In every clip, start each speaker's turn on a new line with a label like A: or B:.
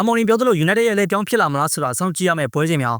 A: အမော်နီပြောသလို United ရဲ့လက်ပြောင်းဖြစ်လာမလားဆိုတာစောင့်ကြည့်ရမယ့်ပွဲစဉ်များ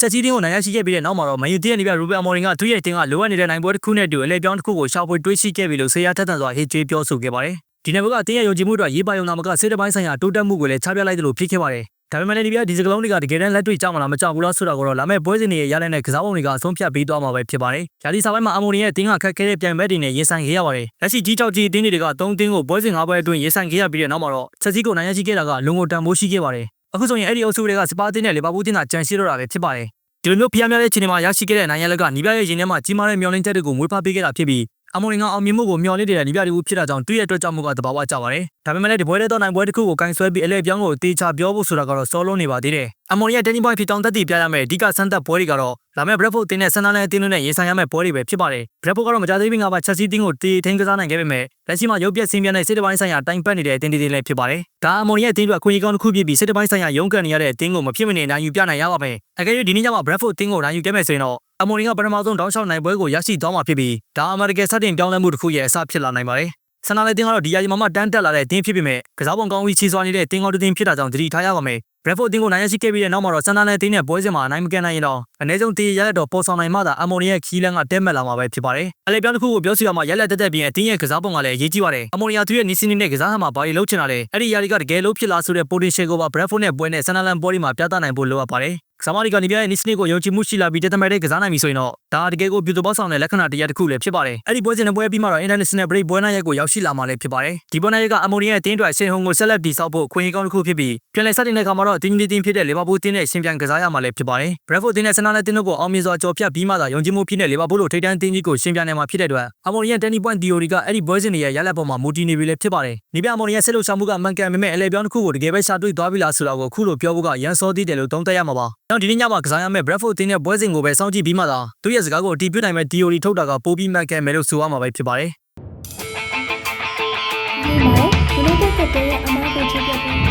A: ချက်ကြီးတင်းကိုနိုင်ရရှိခဲ့ပြီးတဲ့နောက်မှာတော့မန်ယူတီးရဲ့နေပြရူဘယ်အမော်နီကသူ့ရဲ့တင်းကလိုအပ်နေတဲ့နိုင်ပွဲတစ်ခုနဲ့အတူအလဲပြောင်းတစ်ခုကိုရှာဖွေတွေးရှိခဲ့ပြီလို့ဆေးရထက်သန်စွာဟစ်ကြွေးပြောဆိုခဲ့ပါတယ်ဒီနေ့ဘက်ကတင်းရဲ့ယုံကြည်မှုအတွက်ရေးပါယုံနာမကစစ်တပိုင်းဆိုင်ရာတိုးတက်မှုကိုလည်းချပြလိုက်တယ်လို့ဖြစ်ခဲ့ပါတယ် ဒါပေမဲ့လည်းဒီပြဒီစကလုံးတွေကတကယ်တမ်းလက်တွေ့ကြမှာလားမကြဘူးလားဆိုတာကိုတော့လာမယ့်ပွဲစဉ်တွေရဲ့ရလဒ်နဲ့ကစားပုံတွေကအဆုံးဖြတ်ပေးသွားမှာပဲဖြစ်ပါတယ်။ယာဒီစာပိုင်းမှာအမိုနီရဲ့တင်းကခက်ခဲတဲ့ပြိုင်ပွဲတွေနဲ့ရင်ဆိုင်ခဲ့ရပါတယ်။လက်ရှိကြီးချောက်ကြီးအတင်းတွေက3တင်းကိုပွဲစဉ်၅ပွဲအတွင်းရင်ဆိုင်ခဲ့ရပြီးတဲ့နောက်မှာတော့ချက်စီကိုနိုင်ရရှိခဲ့တာကလုံကိုတန်ဖိုးရှိခဲ့ပါတယ်။အခုဆိုရင်အဲ့ဒီအုပ်စုတွေကစပါတင်းနဲ့လီဗာပူးတင်းသာကြံရှိတော့တာပဲဖြစ်ပါတယ်။ဒီလိုမျိုးဖျားများတဲ့ချိန်တွေမှာရရှိခဲ့တဲ့နိုင်ရလက်ကနီးပြရဲ့ရင်ထဲမှာကြီးမားတဲ့မျောလင်းချက်တွေကိုမွေးဖားပေးခဲ့တာဖြစ်ပြီး အမော်ရင်ကအောင်မြင်မှုကိုမျှော်လင့်နေတဲ့နီးပြတူဖြစ်တာကြောင့်သူ့ရဲ့အတွက်ကြောင့်မှုကတဘာဝကျပါတယ်။ဒါပေမဲ့လည်းဒီပွဲတဲ့တော့နိုင်ပွဲတစ်ခုကိုကင်ဆွဲပြီးအလဲပြောင်းကိုတေချာပြောဖို့ဆိုတာကတော့စောလုံးနေပါသေးတယ်။အမော်ရင်ရဲ့ turning point ဖြစ်တောင်းသက်တည်ပြရမယ့်အဓိကစမ်းသပ်ပွဲတွေကတော့လာမယ့် Bradford တင်းနဲ့ဆန်နာလန်အတင်းတို့နဲ့ရင်ဆိုင်ရမယ့်ပွဲတွေပဲဖြစ်ပါတယ်။ Bradford ကတော့မကြသေးမီကပါ Chelsea တင်းကိုတေထိန်ကစားနိုင်ခဲ့ပေမဲ့လက်ရှိမှာရုပ်ပြက်ဆင်းပြတဲ့စစ်တပိုင်းဆိုင်ရာတိုင်ပတ်နေတဲ့အတင်းတွေလည်းဖြစ်ပါတယ်။ဒါအမော်ရင်ရဲ့အတင်းတွေအခွင့်အရေးကောင်းတစ်ခုဖြစ်ပြီးစစ်တပိုင်းဆိုင်ရာရုန်းကန်နေရတဲ့အတင်းကိုမဖြစ်မနေနိုင်ယူပြနိုင်ရပါမယ်။အကယ်၍ဒီနေ့ညမှာ Bradford တင်းကိုနိုင်ယူခဲ့မယ်ဆိုရင်တော့အမော်ရင်ကပထမဆုံးတောင်းလျှောက်နိုင်ပွဲကိုရရှိသွားမှာဖြစ်ပြီးဒါအမေရိကန်စတင်ပြောင်းလဲမှုတစ်ခုရဲ့အစဖြစ်လာနိုင်ပါတယ်။ဆန်နာလေတင်းကတော့ဒီယာရီမှာမှတန်းတက်လာတဲ့တင်းဖြစ်ပေမဲ့ကစားပုံကောင်းပြီးချီးစွာနေတဲ့တင်းကောင်းတင်းဖြစ်တာကြောင့်သတိထားရပါမယ်။ Bradford တင်းကိုနိုင်ရရှိခဲ့ပြီးတဲ့နောက်မှာတော့ဆန်နာလေတင်းနဲ့ပွဲစဉ်မှာအနိုင်မကန်နိုင်ရင်တော့အနည်းဆုံးတေးရလက်တော့ပေါ်ဆောင်နိုင်မှသာအမော်နီရဲ့ခီးလန်းကတဲမဲ့လာမှာပဲဖြစ်ပါတယ်။အလေပြောင်းတစ်ခုကိုပြောစီရမှာရက်လက်တက်တက်ပြီးအတင်းရဲ့ကစားပုံကလည်းအရေးကြီးပါတယ်။အမော်နီယာသူရဲ့နီစီနီနဲ့ကစားဟမှာဘာတွေလုပ်ချင်တာလဲ။အဲ့ဒီယာရီကတကယ်လို့ဖြစ်လာဆိုတဲ့ potential ကိုပါ Bradford နဲ့ပွဲနဲ့ဆန်နာလန်ပွဲဒီမှာပြသနိုင်ဖို့လိုအပ်ပါတယ်။ ကစားမတွေကနေပြရဲ့နီစနီကိုယုံကြည်မှုရှိလာပြီးတက်တမဲတဲ့ကစားနိုင်ပြီဆိုရင်တော့ဒါတကယ်ကို beautiful ဆောင်တဲ့လက္ခဏာတရားတစ်ခုလည်းဖြစ်ပါတယ်။အဲ့ဒီပွဲစဉ်နဲ့ပွဲပြီးမှတော့ international break ပွဲနိုင်ရက်ကိုရောက်ရှိလာမှလည်းဖြစ်ပါတယ်။ဒီပွဲနိုင်ရက်ကအမိုနီရဲ့အတင်းအတွက်ရှင်ဟုံကိုဆက်လက်တည်ဆောက်ဖို့ခွင့်ရကောင်းတစ်ခုဖြစ်ပြီးပြန်လည်စတင်တဲ့အခါမှာတော့တင်းတင်းတင်းဖြစ်တဲ့လီဗာပူးတင်းနဲ့ရှင်ပြန်ကစားရမှာလည်းဖြစ်ပါတယ်။ Bradford တင်းနဲ့ဆန်နာနဲ့တင်းတို့ကိုအောင်မြင်စွာကြော်ဖြတ်ပြီးမှသာယုံကြည်မှုဖြစ်တဲ့လီဗာပူးလိုထိပ်တန်းတင်းကြီးကိုရှင်ပြန်နိုင်မှာဖြစ်တဲ့အတွက်အမိုနီရဲ့ turning point theory ကအဲ့ဒီပွဲစဉ်တွေရဲ့ရလဒ်ပေါ်မှာမူတည်နေပြီလည်းဖြစ်ပါတယ်။ဒီပြအမိုနီရဲ့ဆက်လို့ရှာမှုကမှန်ကန်ပေမဲ့အလဲပြောင်းတစ်ခုကိုတကယ်ပဲရှာတွေ့သွားပြီလားဆိုတာကိုအခုလိုပြောဖို့ကရန်စောသေးတယ်လို့သုံးသပ်ရမှာပါ။နောက်ဒီနေ့ညမှာကစားရမယ့် Bradford တင်းနဲ့ပွဲစဉ်ကိုပဲစောင့်ကြည့်ပြီးမှသာသူ့ရဲ့စကားကိုအတည်ပြုနိုင်မဲ့ theory ထုတ်တာကပိုပြီးမှန်ကန်မယ်လို့ဆိုရမှာပဲဖြစ်ပါတယ်
B: ဒီမှာ United ကတည်းကအမားကိုချပြပေး
C: And Liverpool score!